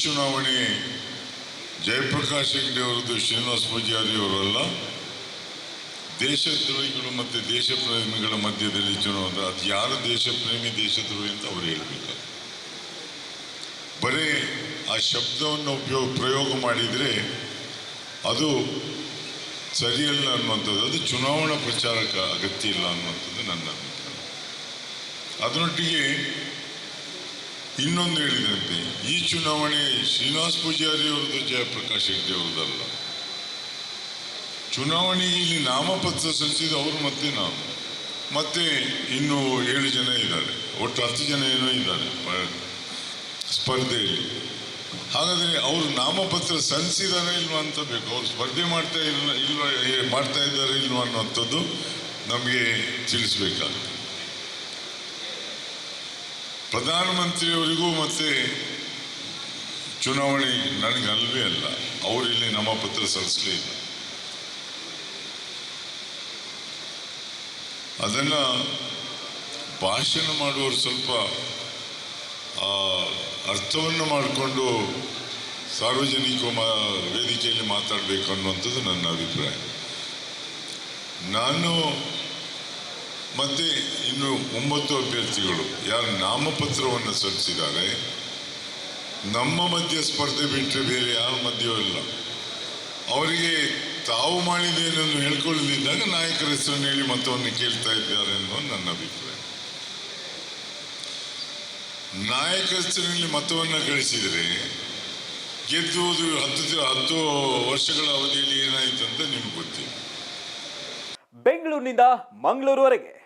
ಚುನಾವಣೆ ಜಯಪ್ರಕಾಶ್ ಹೆಗ್ಡೆ ಅವರದ್ದು, ಶ್ರೀನಿವಾಸ ಪೂಜಾರಿ ಅವರಲ್ಲ. ದೇಶದ್ರೋಹಿಗಳು ಮತ್ತು ದೇಶ ಪ್ರೇಮಿಗಳ ಮಧ್ಯದಲ್ಲಿ ಚುನಾವಣೆ, ಅದು ಯಾರು ದೇಶ ಪ್ರೇಮಿ ದೇಶದ್ರೋಹಿ ಅಂತ ಅವರು ಹೇಳಬೇಕು. ಬರೀ ಆ ಶಬ್ದವನ್ನು ಉಪಯೋಗ ಪ್ರಯೋಗ ಮಾಡಿದರೆ ಅದು ಸರಿಯಲ್ಲ ಅನ್ನುವಂಥದ್ದು, ಅದು ಚುನಾವಣಾ ಪ್ರಚಾರಕ್ಕೆ ಅಗತ್ಯ ಇಲ್ಲ ಅನ್ನುವಂಥದ್ದು ನನ್ನ ಅಭಿಪ್ರಾಯ. ಅದರೊಟ್ಟಿಗೆ ಇನ್ನೊಂದು ಹೇಳಿದಂತೆ, ಈ ಚುನಾವಣೆ ಶ್ರೀನಿವಾಸ ಪೂಜಾರಿ ಅವರದ್ದು ಜಯಪ್ರಕಾಶ್ ಹೆಗ್ಡೆ ಅವರದಲ್ಲ ಚುನಾವಣೆಗೆ ಇಲ್ಲಿ ನಾಮಪತ್ರ ಸಲ್ಲಿಸಿದ ಅವರು ಮತ್ತೆ ನಾವು ಮತ್ತೆ ಇನ್ನು ಏಳು ಜನ ಇದ್ದಾರೆ. ಒಟ್ಟು ಹತ್ತು ಜನ ಏನೋ ಇದ್ದಾರೆ ಸ್ಪರ್ಧೆಯಲ್ಲಿ. ಹಾಗಾದರೆ ಅವರು ನಾಮಪತ್ರ ಸಲ್ಲಿಸಿದಾರೋ ಇಲ್ವಾ ಅಂತ ಬೇಕು. ಅವರು ಸ್ಪರ್ಧೆ ಮಾಡ್ತಾ ಇಲ್ಲ, ಇಲ್ವಾ ಮಾಡ್ತಾ ಇದ್ದಾರೆ ಇಲ್ವಾ ಅನ್ನುವಂಥದ್ದು ನಮಗೆ ತಿಳಿಸ್ಬೇಕಾಗುತ್ತೆ. ಪ್ರಧಾನಮಂತ್ರಿಯವರಿಗೂ ಮತ್ತೆ ಚುನಾವಣೆ ನನಗೆ ಅಲ್ವೇ ಅಲ್ಲ. ಅವರು ಇಲ್ಲಿ ನಾಮಪತ್ರ ಸಲ್ಲಿಸಲೇ ಇಲ್ಲ. ಅದನ್ನ ಭಾಷಣ ಮಾಡುವವರು ಸ್ವಲ್ಪ ಅರ್ಥವನ್ನು ಮಾಡಿಕೊಂಡು ಸಾರ್ವಜನಿಕ ವೇದಿಕೆಯಲ್ಲಿ ಮಾತಾಡಬೇಕು ಅನ್ನುವಂಥದ್ದು ನನ್ನ ಅಭಿಪ್ರಾಯ. ನಾನು ಮತ್ತೆ ಇನ್ನು ಒಂಬತ್ತು ಅಭ್ಯರ್ಥಿಗಳು, ಯಾರು ನಾಮಪತ್ರವನ್ನು ಸಲ್ಲಿಸಿದ್ದಾರೆ, ನಮ್ಮ ಮಧ್ಯೆ ಸ್ಪರ್ಧೆ ಬಿಟ್ಟರೆ ಬೇರೆ ಯಾರ ಮಧ್ಯೆಯೂ ಇಲ್ಲ. ಅವರಿಗೆ ತಾವು ಮಾಡಿದ್ದೇನೆಂದು ಹೇಳ್ಕೊಳ್ಳದಿದ್ದಾಗ ನಾಯಕರ ಹೆಸರನ್ನು ಹೇಳಿ ಮತವನ್ನು ಕೇಳ್ತಾ ಇದ್ದಾರೆ ಅನ್ನೋ ನನ್ನ ಅಭಿಪ್ರಾಯ. ನಾಯಕ ಹೆಸರಿನಲ್ಲಿ ಮತವನ್ನು ಗಳಿಸಿದರೆ ಗೆದ್ದುವುದು ಹತ್ತು ಹತ್ತು ವರ್ಷಗಳ ಅವಧಿಯಲ್ಲಿ ಏನಾಯಿತು ಅಂತ ನಿಮ್ಗೆ ಗೊತ್ತಿಲ್ಲ. ಬೆಂಗಳೂರಿನಿಂದ ಮಂಗಳೂರುವರೆಗೆ.